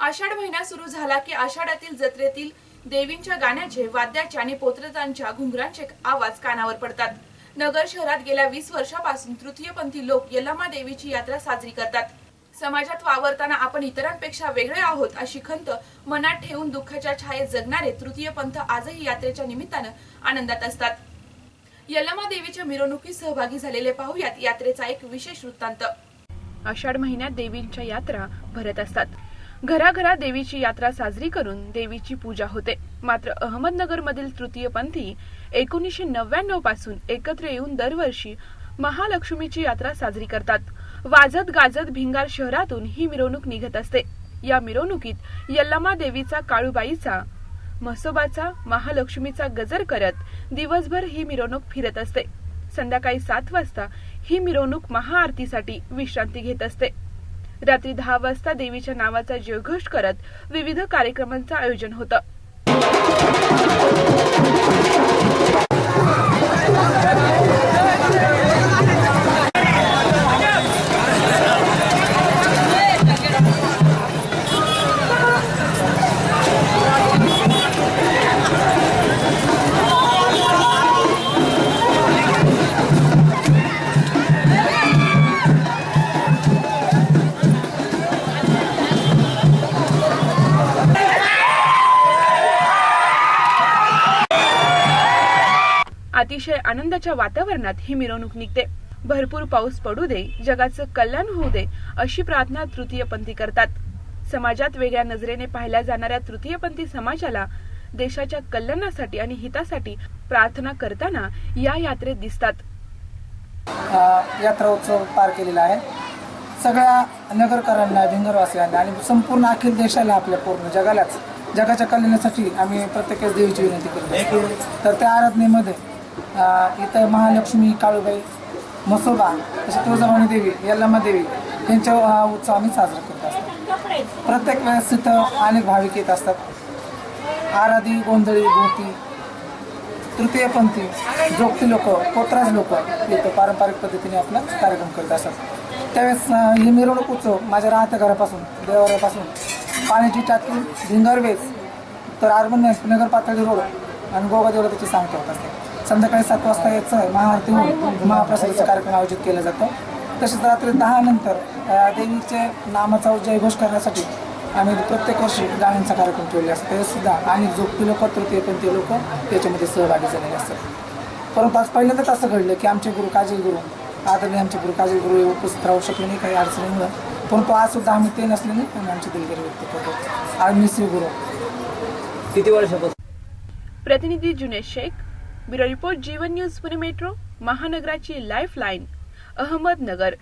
आषाढ महिना सुरू झाला की आषाढातील जत्रेतील देवींच्या गाण्याचे वाद्याचे आणि पोत्रतांच्या घुंगरांचे आवाज कानावर पडतात. नगर शहरात गेल्या वीस वर्षापासून तृतीयपंथी लोक यल्लामा देवीची यात्रा साजरी करतात. समाजात वावरताना आपण इतरांपेक्षा वेगळे आहोत अशी खंत मनात ठेवून दुःखाच्या छायेत जगणारे तृतीयपंथ आजही यात्रेच्या निमित्तानं आनंदात असतात. यल्लमा देवीच्या मिरवणुकीत सहभागी झालेले पाहुयात यात्रेचा एक विशेष वृत्तांत. आषाढ महिन्यात देवींच्या यात्रा भरत असतात. घराघरात देवीची यात्रा साजरी करून देवीची पूजा होते. मात्र अहमदनगरमधील तृतीयपंथी एकोणीसशे नव्याण्णवपासून एकत्र येऊन दरवर्षी महालक्ष्मीची यात्रा साजरी करतात. वाजत गाजत भिंगार शहरातून ही मिरवणूक निघत असते. या मिरवणुकीत यल्लामा देवीचा काळूबाईचा म्हसोबाचा महालक्ष्मीचा गजर करत दिवसभर ही मिरवणूक फिरत असते. संध्याकाळी सात वाजता ही मिरवणूक महाआरतीसाठी विश्रांती घेत असते. रात्री दहा वाजता देवीच्या नावाचा जयघोष करत विविध कार्यक्रमांचं आयोजन होतं. अतिशय आनंदाच्या वातावरणात ही मिरवणूक निघते. भरपूर पाऊस पडू दे जगाचं कल्याण होऊ दे अशी प्रार्थना तृतीयपंथी करतात. समाजात वेगळ्या नजरेने पाहिल्या जाणाऱ्या तृतीयपंथी समाजाला देशाच्या कल्याणासाठी आणि हितासाठी प्रार्थना करताना या यात्रेत दिसतात. यात्रा उत्सव पार केलेला आहे. सगळ्या नगरकरांना भिंगरवासियांना आणि संपूर्ण अखिल देशाला आपल्या पूर्ण जगालाच जगाच्या कल्याणासाठी आम्ही प्रत्येकच देवीची विनंती करतो. तर त्या आराधनेमध्ये इथं महालक्ष्मी काळूबाई मसोबा तसे तुळजाभवानी देवी यल्लम्मा देवी यांच्या हा उत्सव आम्ही साजरा करत असतो. प्रत्येक वेळेस तिथं अनेक भाविक येत असतात. आराधी गोंधळी गोती तृतीयपंथी जोगती लोक कोत्राज लोक येतो पारंपरिक पद्धतीने आपला कार्यक्रम करत असतात. त्यावेळेस अं, ही मिरवणूक उत्सव माझ्या राहत्या घरापासून देवाऱ्यापासून पाण्याची टाकी भिंगारवेस तर अर्बन नगर पातळी रोड आणि गोगा त्याची सांगतो होत असते. संध्याकाळी सात वाजता याचं महाआरती होऊन महाप्रसादाचा कार्यक्रम आयोजित केला जातो. तसेच रात्री दहा नंतर देवीचे नामाचा जयघोष करण्यासाठी आम्ही प्रत्येक वर्षी गाण्यांचा कार्यक्रम ठेवले असतो. ते सुद्धा आणि झोपती लोक ते लोक त्याच्यामध्ये सहभागी झालेले असतात. परंतु आज पहिल्यांदाच असं घडलं की आमचे गुरु काजल गुरु आदरणीय आमचे गुरु काजल गुरु उपस्थित राहू शकले नाही काही अडचणीमुळं परंतु आज सुद्धा आम्ही ते नसल्याने आम्ही आमची दिलगिरी व्यक्त करतो. आज मी श्री गुरु किती वर्षापासून? प्रतिनिधी Junaid Shaikh bureau report Jeevan news Pune metro महानगराची life line Ahmednagar.